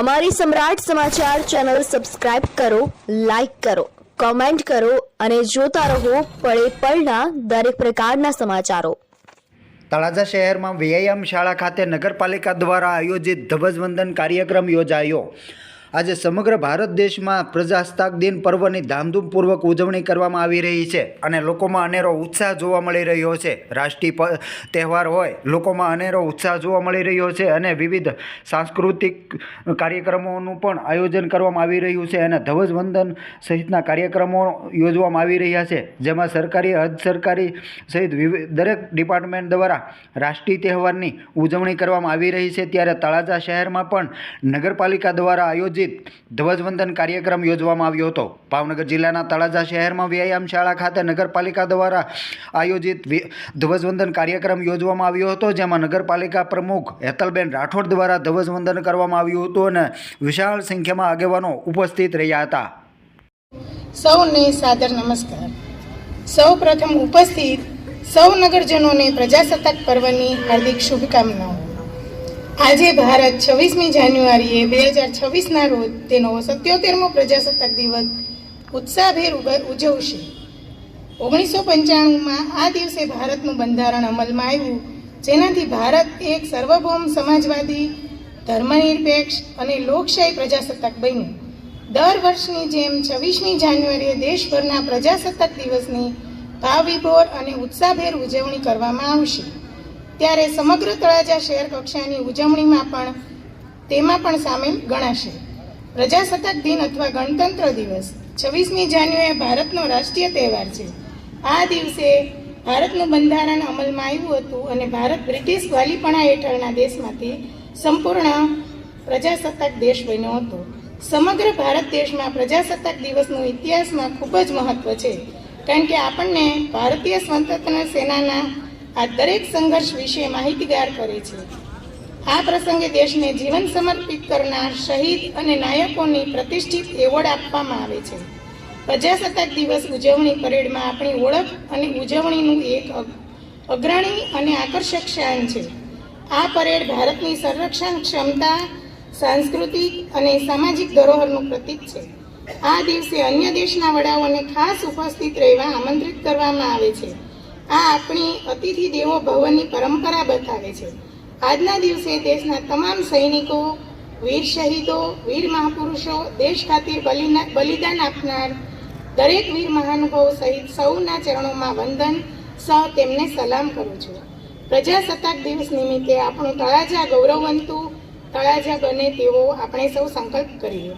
અમારી Samrat Samachar channel subscribe કરો, like કરો, કોમેન્ટ કરો અને જોતા રહો પળે પળના દરેક પ્રકારના સમાચારો. તળાજા શહેરમાં વ્યાયામ શાળા ખાતે નગરપાલિકા દ્વારા આયોજિત ધ્વજવંદન કાર્યક્રમ યોજાયો. આજે સમગ્ર ભારત દેશમાં પ્રજાસત્તાક દિન પર્વની ધામધૂમપૂર્વક ઉજવણી કરવામાં આવી રહી છે અને લોકોમાં અનેરો ઉત્સાહ જોવા મળી રહ્યો છે. રાષ્ટ્રીય તહેવાર હોય, લોકોમાં અનેરો ઉત્સાહ જોવા મળી રહ્યો છે અને વિવિધ સાંસ્કૃતિક કાર્યક્રમોનું પણ આયોજન કરવામાં આવી રહ્યું છે અને ધ્વજવંદન સહિતના કાર્યક્રમો યોજવામાં આવી રહ્યા છે. જેમાં સરકારી અર્ધ સરકારી સહિત દરેક ડિપાર્ટમેન્ટ દ્વારા રાષ્ટ્રીય તહેવારની ઉજવણી કરવામાં આવી રહી છે. ત્યારે તળાજા શહેરમાં પણ નગરપાલિકા દ્વારા આયોજિત ધ્વજવંદન કાર્યક્રમ યોજવામાં આવ્યો હતો. ભાવનગર જિલ્લાના તળાજા શહેરમાં વ્યાયામ શાળા ખાતે નગરપાલિકા દ્વારા આયોજિત ધ્વજવંદન કાર્યક્રમ યોજવામાં આવ્યો હતો, જેમાં નગરપાલિકા પ્રમુખ હેતલબેન રાઠોડ દ્વારા ધ્વજવંદન કરવામાં આવ્યું હતું અને વિશાળ સંખ્યામાં આગેવાનો ઉપસ્થિત રહ્યા હતા. સૌને સાદર નમસ્કાર. સૌ પ્રથમ ઉપસ્થિત સૌ નગરજનોને પ્રજાસત્તાક પર્વની હાર્દિક શુભકામનાઓ. આજે ભારત છવ્વીસમી જાન્યુઆરીએ બે હજાર છવ્વીસના રોજ તેનો સત્યોતેરમો પ્રજાસત્તાક દિવસ ઉત્સાહભેર ઉજવશે. ઓગણીસો પંચાણુંમાં આ દિવસે ભારતનું બંધારણ અમલમાં આવ્યું, જેનાથી ભારત એક સર્વભૌમ સમાજવાદી, ધર્મનિરપેક્ષ અને લોકશાહી પ્રજાસત્તાક બન્યું. દર વર્ષની જેમ છવ્વીસમી જાન્યુઆરીએ દેશભરના પ્રજાસત્તાક દિવસની ભાવવિભોર અને ઉત્સાહભેર ઉજવણી કરવામાં આવશે. ત્યારે સમગ્ર તળાજા શહેર કક્ષાની ઉજવણીમાં પણ તેમાં પણ સામેલ ગણાશે. પ્રજાસત્તાક દિન અથવા ગણતંત્ર દિવસ, છવ્વીસમી જાન્યુઆરી ભારતનો રાષ્ટ્રીય તહેવાર છે. આ દિવસે ભારતનું બંધારણ અમલમાં આવ્યું હતું અને ભારત બ્રિટિશ વાલીપણા હેઠળના દેશમાંથી સંપૂર્ણ પ્રજાસત્તાક દેશ બન્યો હતો. સમગ્ર ભારત દેશમાં પ્રજાસત્તાક દિવસનું ઇતિહાસમાં ખૂબ જ મહત્વ છે. કારણ કે આપણને ભારતીય સ્વતંત્ર સેનાના આ દરેક સંઘર્ષ વિશે માહિતીગાર કરે છે. આ પ્રસંગે દેશને જીવન સમર્પિત કરનાર શહીદ અને નાયકોની પ્રતિષ્ઠિત એવોર્ડ આપવામાં આવે છે. પ્રજાસત્તાક દિવસ ઉજવણી પરેડમાં આપણી ઓળખ અને ઉજવણીનું એક અગ્રણી અને આકર્ષક શાન છે. આ પરેડ ભારતની સંરક્ષણ ક્ષમતા, સાંસ્કૃતિક અને સામાજિક ધરોહરનું પ્રતીક છે. આ દિવસે અન્ય દેશના વડાઓને ખાસ ઉપસ્થિત રહેવા આમંત્રિત કરવામાં આવે છે. આ આપણી અતિથિ દેવો ભવનની પરંપરા બતાવે છે. આજના દિવસે દેશના તમામ સૈનિકો, વીર શહીદો, વીર મહાપુરુષો, દેશ ખાતે બલિદાન આપનાર દરેક વીર મહાનુભાવ સહિત સૌના ચરણોમાં વંદન, સહ તેમને સલામ કરું છું. પ્રજાસત્તાક દિવસ નિમિત્તે આપણું તળાજા ગૌરવવંતું, તળાજા બને તેવો આપણે સૌ સંકલ્પ કરીએ.